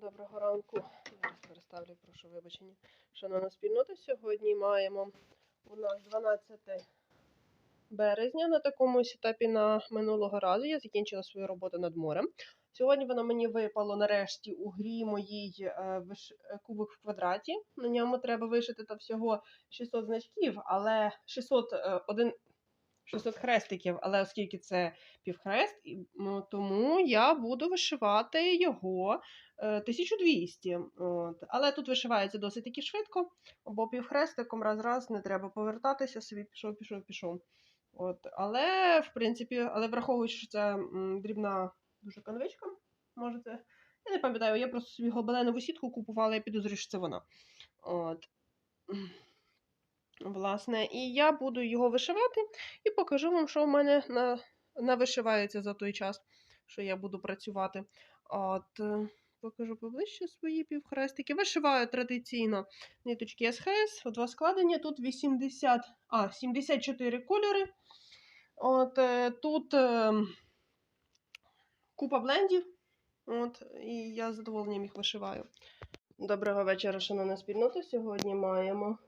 Доброго ранку. Зараз переставлю, прошу вибачення. Шановна спільнота, сьогодні маємо у нас 12 березня. На такому етапі на минулого разу я закінчила свою роботу над морем. Сьогодні воно мені випало нарешті у грі моїй е, е, кубик в квадраті. На ньому треба вишити та всього 600 значків, але 600, е, один, 600 хрестиків, але оскільки це півхрест, тому я буду вишивати його е, 1200. От. Але тут вишивається досить таки швидко, бо півхрестиком раз-раз не треба повертатися, собі пішов, пішов, пішов. От. Але, в принципі, але враховуючи, що це дрібна дуже канвичка, може це. Я не пам'ятаю, я просто собі гобеленову сітку купувала, я підозрюю, що це вона. От. Власне, і я буду його вишивати і покажу вам, що в мене на, навишивається за той час, що я буду працювати. От, е, покажу поближче свої півхрестики. Вишиваю традиційно ниточки СХС, два складення. Тут 80, а, 74 кольори. От, е, тут е, купа блендів. От, і я з задоволенням їх вишиваю. Доброго вечора, шановна спільнота. Сьогодні маємо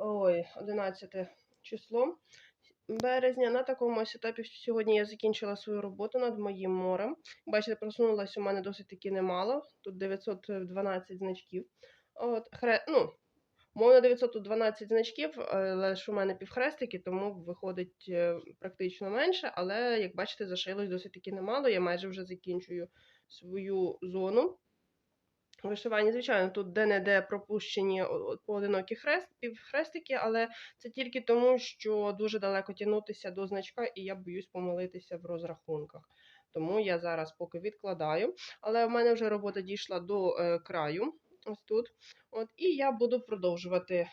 ой, 11 число березня. На такому ось етапі сьогодні я закінчила свою роботу над моїм морем. Бачите, просунулася у мене досить таки немало. Тут 912 значків. От, хре... ну, Мовно 912 значків, але ж у мене півхрестики, тому виходить е, практично менше. Але, як бачите, зашилось досить таки немало. Я майже вже закінчую свою зону. Вишивання, звичайно, тут де-не-де пропущені поодинокі хрест, півхрестики, але це тільки тому, що дуже далеко тягнутися до значка, і я боюсь помилитися в розрахунках. Тому я зараз поки відкладаю. Але в мене вже робота дійшла до е, краю. Ось тут. От, і я буду продовжувати е,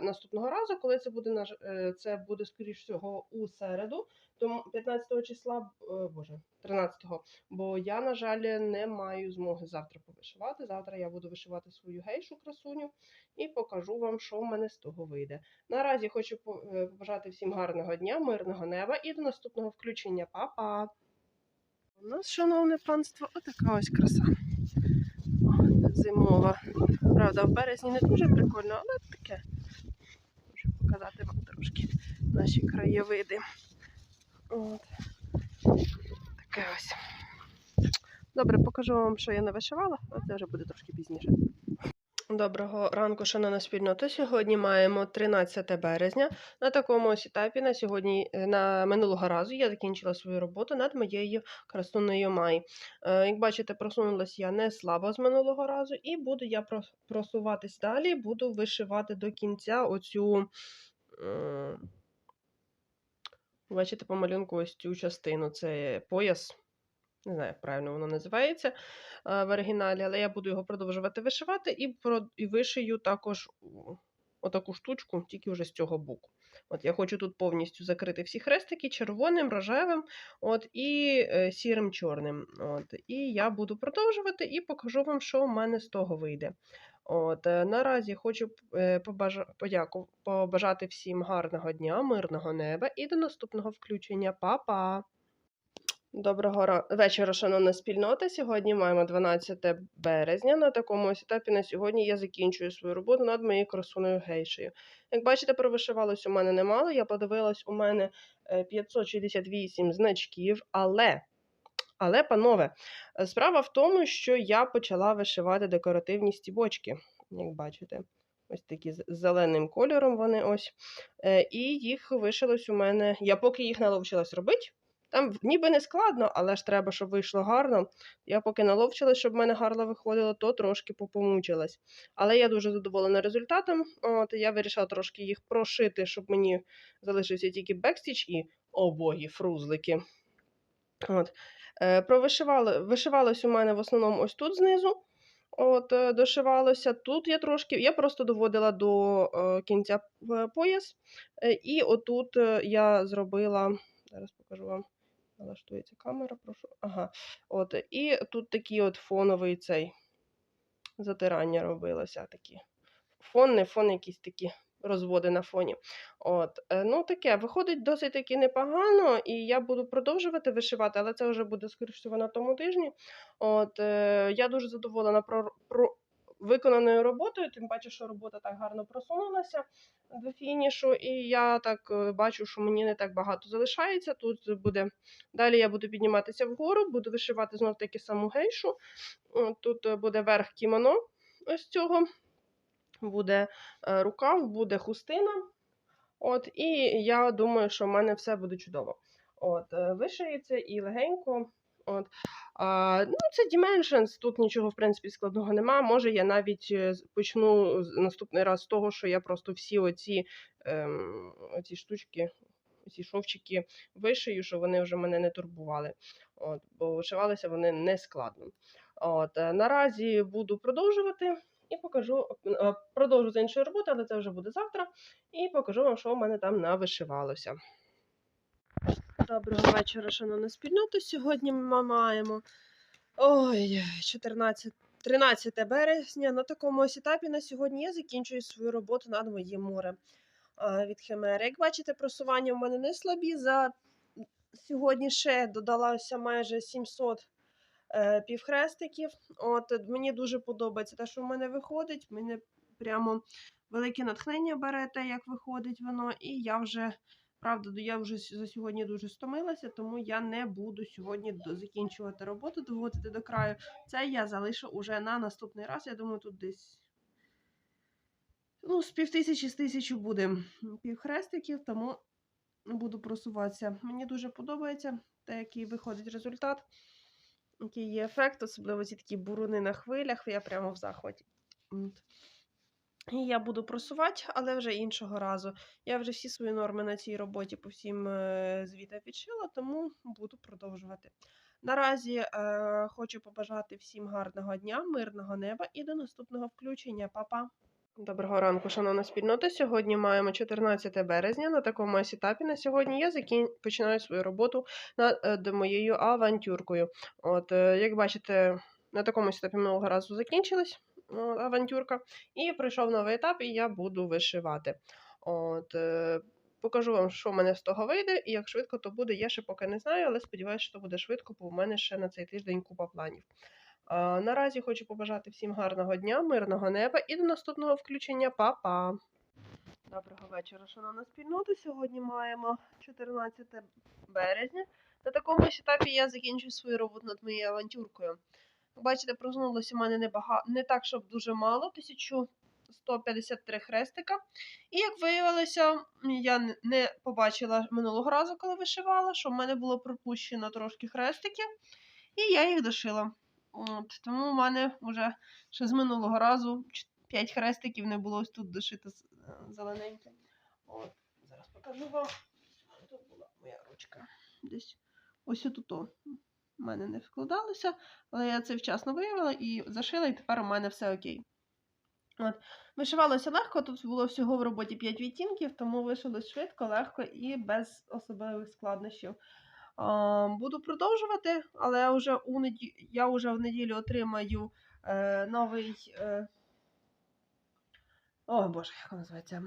наступного разу, коли це буде наж- е, це буде, скоріш всього, у середу, тому 15 числа, е, боже, 13-го. Бо я, на жаль, не маю змоги завтра повишивати. Завтра я буду вишивати свою гейшу красуню і покажу вам, що в мене з того вийде. Наразі хочу е, побажати всім гарного дня, мирного неба і до наступного включення. Па-па! У нас, шановне панство, отака ось краса. Зимова. Правда, в березні не дуже прикольно, але таке. Хочу показати вам трошки наші краєвиди. От. Таке ось. Добре, покажу вам, що я не вишивала, але це вже буде трошки пізніше. Доброго ранку, шановна спільнота. Сьогодні маємо 13 березня. На такому ось етапі на сьогодні, е, на минулого разу я закінчила свою роботу над моєю красуною Май. Е, Як бачите, просунулась я не слабо з минулого разу, і буду я прос- просуватись далі, буду вишивати до кінця оцю. Бачите, по малюнку ось цю частину. Це пояс. Не знаю, як правильно воно називається в оригіналі, але я буду його продовжувати вишивати і, і вишию також отаку штучку, тільки вже з цього боку. От я хочу тут повністю закрити всі хрестики червоним, рожевим от, і е, сірим чорним. От, і я буду продовжувати і покажу вам, що в мене з того вийде. От, е, наразі хочу е, побажа, побажати всім гарного дня, мирного неба і до наступного включення. Па-па! Доброго ра- вечора, шановна спільнота. Сьогодні маємо 12 березня. На такому ось етапі на сьогодні я закінчую свою роботу над моєю красуною гейшею. Як бачите, провишивалось у мене немало. Я подивилась, у мене е, 568 значків, але. Але, панове, е, справа в тому, що я почала вишивати декоративні стібочки, як бачите. Ось такі з зеленим кольором вони ось. Е, І їх вишилось у мене. Я поки їх наловчилась робити. Там ніби не складно, але ж треба, щоб вийшло гарно. Я поки наловчилась, щоб в мене гарно виходило, то трошки попомучилась. Але я дуже задоволена результатом. От я вирішила трошки їх прошити, щоб мені залишився тільки бекстіч і обогі фрузлики. От. Е, провишивали, вишивалось у мене в основному ось тут знизу. От, е, дошивалося. Тут я трошки, я просто доводила до е, кінця пояс. І отут я зробила, зараз покажу вам, налаштується камера, прошу. Ага. От, і тут такий от фоновий цей затирання робилося. Такі. Фон, не фон, якісь такі розводи на фоні. От, е, ну таке, виходить досить таки непогано, і я буду продовжувати вишивати, але це вже буде, скоріш всього, на тому тижні. От, е, я дуже задоволена про, про виконаною роботою, тим паче, що робота так гарно просунулася до фінішу, і я так е, бачу, що мені не так багато залишається. Тут буде далі я буду підніматися вгору, буду вишивати знов таки саму гейшу. Тут буде верх кімоно ось цього, буде е, рукав, буде хустина. От, І я думаю, що в мене все буде чудово. От, е, Вишиється і легенько. От. А, ну, Це Dimensions, тут нічого в принципі складного нема. Може, я навіть е, почну наступний раз з того, що я просто всі оці, ем, оці штучки, ці шовчики вишию, що вони вже мене не турбували. От, бо вишивалися вони не складно. От, наразі буду продовжувати і покажу, е, продовжу з іншої роботи, але це вже буде завтра. І покажу вам, що в мене там навишивалося. Доброго вечора, шановна спільнота. Сьогодні ми маємо ой, 14, 13 березня. На такому ось етапі на сьогодні я закінчую свою роботу над моїм морем від Химери. Як бачите, просування в мене не слабі. За сьогодні ще додалося майже 700 е, півхрестиків. От е, мені дуже подобається те, що в мене виходить. Мене прямо велике натхнення бере те, як виходить воно, і я вже. Правда, я вже за сьогодні дуже стомилася, тому я не буду сьогодні закінчувати роботу, доводити до краю. Це я залишу уже на наступний раз. Я думаю, тут десь ну, з півтисячі з тисячу буде півхрестиків, тому буду просуватися. Мені дуже подобається те, який виходить результат, який є ефект, особливо ці такі буруни на хвилях. Я прямо в захваті. І я буду просувати, але вже іншого разу. Я вже всі свої норми на цій роботі по всім е, звітам підшила, тому буду продовжувати. Наразі е, хочу побажати всім гарного дня, мирного неба і до наступного включення. Па-па! Доброго ранку, шановна спільнота. Сьогодні маємо 14 березня. На такому етапі на сьогодні я закін... починаю свою роботу над е, моєю авантюркою. От, е, як бачите, на такому етапі минулого разу закінчилась авантюрка. І прийшов новий етап, і я буду вишивати. От, е, покажу вам, що в мене з того вийде, і як швидко то буде, я ще поки не знаю, але сподіваюся, що буде швидко, бо в мене ще на цей тиждень купа планів. Наразі хочу побажати всім гарного дня, мирного неба і до наступного включення. Па-па! Доброго вечора, шановна спільнота. Сьогодні маємо 14 березня. На такому ж етапі я закінчую свою роботу над моєю авантюркою. Бачите, просунулося в мене небага... не так, щоб дуже мало, 1153 хрестика. І як виявилося, я не побачила минулого разу, коли вишивала, що в мене було пропущено трошки хрестиків, і я їх дошила. От, тому в мене вже ще з минулого разу 5 хрестиків не було ось тут дошито з- е, зелененьке. От, зараз покажу вам. Тут була моя ручка. Десь ось тут у мене не вкладалося, але я це вчасно виявила і зашила, і тепер у мене все окей. От. Вишивалося легко, тут було всього в роботі 5 відтінків, тому вишилось швидко, легко і без особливих складнощів. Буду продовжувати, але вже у неді... я вже в неділю отримаю е, новий. Е... О, Боже, як називається?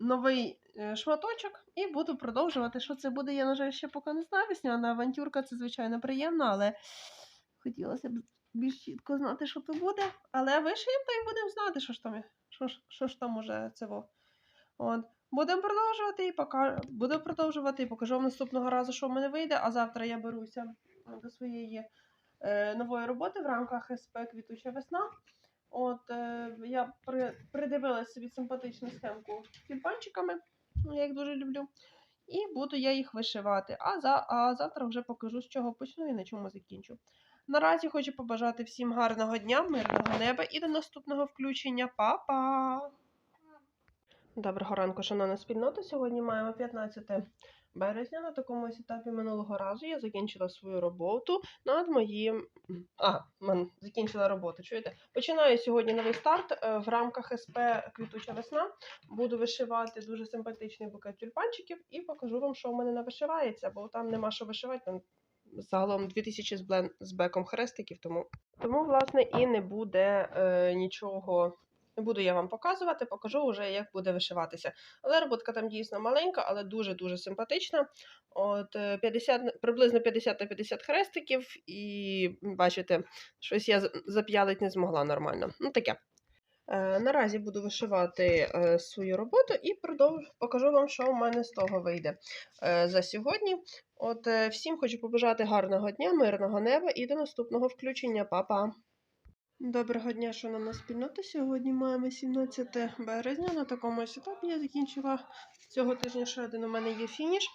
Новий е, шматочок, і буду продовжувати. Що це буде, я, на жаль, ще поки не знаю. Весняна авантюрка це, звичайно, приємно, але хотілося б більш чітко знати, що то буде. Але вишиємо та й будемо знати, що ж там, що що ж там уже це. От. Будемо продовжувати і пока... Буду продовжувати і покажу вам наступного разу, що в мене вийде. А завтра я беруся до своєї е, нової роботи в рамках СП Квітуча весна. От е, я при, придивилася собі симпатичну схемку тюльпанчиками, ну, я їх дуже люблю. І буду я їх вишивати. А, за, а завтра вже покажу, з чого почну і на чому закінчу. Наразі хочу побажати всім гарного дня, мирного неба і до наступного включення. Па-па! Доброго ранку, шановна спільнота. Сьогодні маємо 15 березня. На такому ось етапі минулого разу я закінчила свою роботу над моїм. А, мен... закінчила роботу. Чуєте? Починаю сьогодні новий старт е, в рамках СП Квітуча весна. Буду вишивати дуже симпатичний букет тюльпанчиків і покажу вам, що в мене навишивається, бо там нема що вишивати. Там загалом 2000 з, блен... з беком хрестиків, тому, тому власне, і не буде е, нічого Не буду я вам показувати, покажу вже, як буде вишиватися. Але роботка там дійсно маленька, але дуже-дуже симпатична. От е, 50, приблизно 50 на 50 хрестиків, і бачите, щось я зап'ялить не змогла нормально. Ну таке. Е, Наразі буду вишивати е, свою роботу і продовж... покажу вам, що в мене з того вийде е, за сьогодні. От е, всім хочу побажати гарного дня, мирного неба і до наступного включення. Па-па! Доброго дня, шановна спільнота. Сьогодні маємо 17 березня. На такому етапі я закінчила цього тижня ще один у мене є фініш.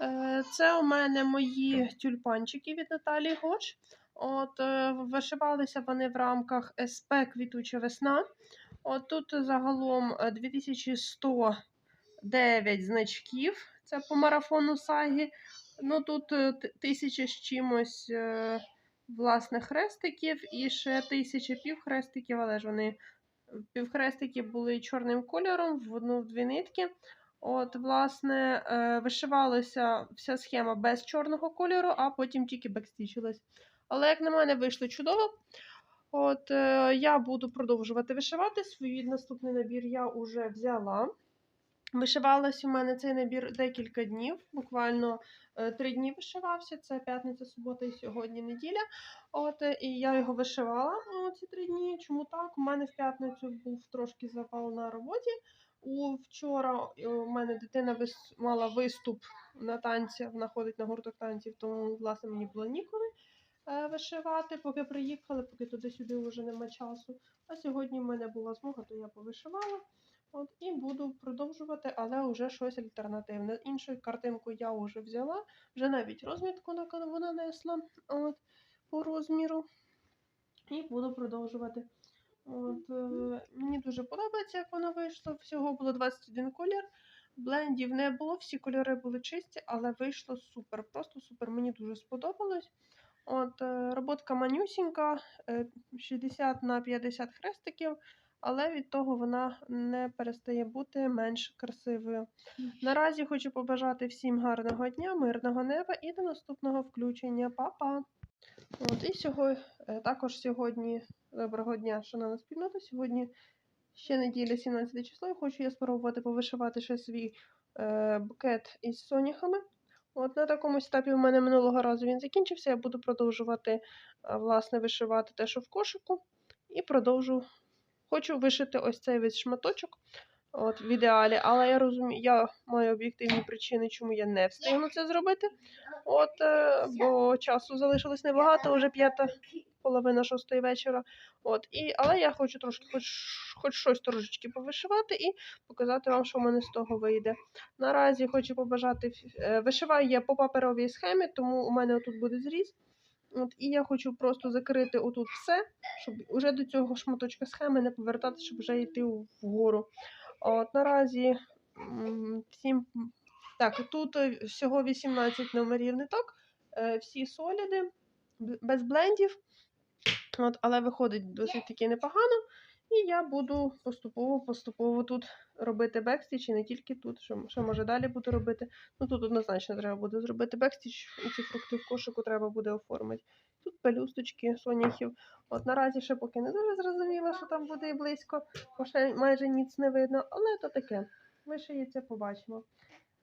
Е, Це у мене мої тюльпанчики від Наталії Гоч. От е, вишивалися вони в рамках СП Квітуча весна. От тут загалом е, 2109 значків. Це по марафону сагі. Ну тут е, тисяча з чимось е, власне хрестиків і ще тисяча півхрестиків, але ж вони півхрестики були чорним кольором в одну в дві нитки. От, власне, е, вишивалася вся схема без чорного кольору, а потім тільки бекстічилась. Але, як на мене, вийшло чудово. От, е, я буду продовжувати вишивати. Свій наступний набір я вже взяла. Вишивалась у мене цей набір декілька днів, буквально е, три дні вишивався. Це п'ятниця, субота і сьогодні неділя. От, е, і я його вишивала о, ці три дні. Чому так? У мене в п'ятницю був трошки запал на роботі. У вчора е, у мене дитина вис... мала виступ на танці, вона ходить на гурток танців, тому власне мені було ніколи вишивати, поки приїхали, поки туди-сюди вже нема часу. А сьогодні в мене була змога, то я повишивала. От, і буду продовжувати, але вже щось альтернативне. Іншу картинку я вже взяла, вже навіть розмітку на вона несла от, по розміру. І буду продовжувати. От, е, мені дуже подобається, як воно вийшло. Всього було 21 колір. Блендів не було, всі кольори були чисті, але вийшло супер. Просто супер. Мені дуже сподобалось. От, е, роботка манюсінька, е, 60 на 50 хрестиків, але від того вона не перестає бути менш красивою. Наразі хочу побажати всім гарного дня, мирного неба і до наступного включення. Па-па! От, і сьогодні, також сьогодні, доброго дня, шановна спільнота. Сьогодні ще неділя, 17 число, і хочу я спробувати повишивати ще свій е, букет із соняхами. От на такому етапі у мене минулого разу він закінчився. Я буду продовжувати е, власне вишивати те, що в кошику, і продовжу. Хочу вишити ось цей весь шматочок. От, в ідеалі, але я розумію, я маю об'єктивні причини, чому я не встигну це зробити. От, е, бо часу залишилось небагато, вже п'ята половина шостої вечора. От, і, але я хочу трошки, хоч, хоч щось трошечки повишивати і показати вам, що в мене з того вийде. Наразі хочу побажати, е, вишиваю я по паперовій схемі, тому у мене тут буде зріз. От, і я хочу просто закрити отут все, щоб уже до цього шматочка схеми не повертати, щоб вже йти вгору. От, наразі всім. Так, тут е, всього 18 номерів ниток, е, всі соліди, без блендів. От, але виходить досить таки непогано. І я буду поступово-поступово тут робити бекстіч, і не тільки тут, що, що може далі буду робити. Ну тут однозначно треба буде зробити бекстіч, і ці фрукти в кошику треба буде оформити. Тут пелюсточки соняхів. От наразі ще поки не дуже зрозуміло, що там буде і близько, бо ще майже ніц не видно, але то таке. Вишиється, побачимо.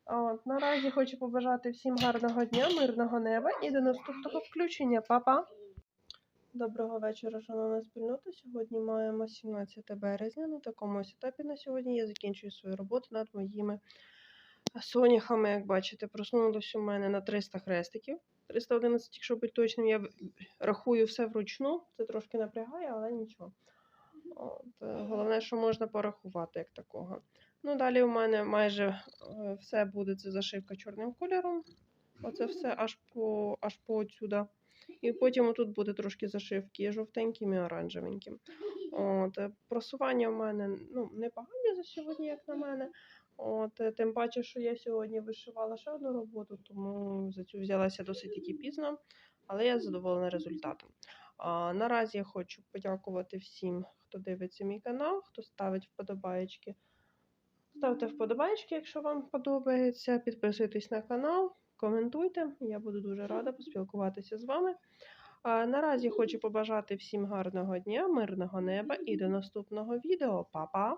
От, наразі хочу побажати всім гарного дня, мирного неба і до наступного включення. Па-па! Доброго вечора, шановна спільнота. Сьогодні маємо 17 березня. На такому ось етапі на сьогодні я закінчую свою роботу над моїми соняхами. Як бачите, просунулось у мене на 300 хрестиків. 311, якщо бути точним, я рахую все вручну. Це трошки напрягає, але нічого. От, е, головне, що можна порахувати як такого. Ну, далі у мене майже е, все буде це зашивка чорним кольором. Оце все аж по аж по отсюда. І потім тут буде трошки зашивки жовтеньким і оранжевеньким. От, е, просування в мене ну, непогані за сьогодні, як на мене. От, е, тим паче, що я сьогодні вишивала ще одну роботу, тому за цю взялася досить таки пізно, але я задоволена результатом. А, наразі я хочу подякувати всім, хто дивиться мій канал, хто ставить вподобаєчки. Ставте вподобайки, якщо вам подобається. Підписуйтесь на канал, коментуйте. Я буду дуже рада поспілкуватися з вами. А наразі хочу побажати всім гарного дня, мирного неба і до наступного відео. Па-па!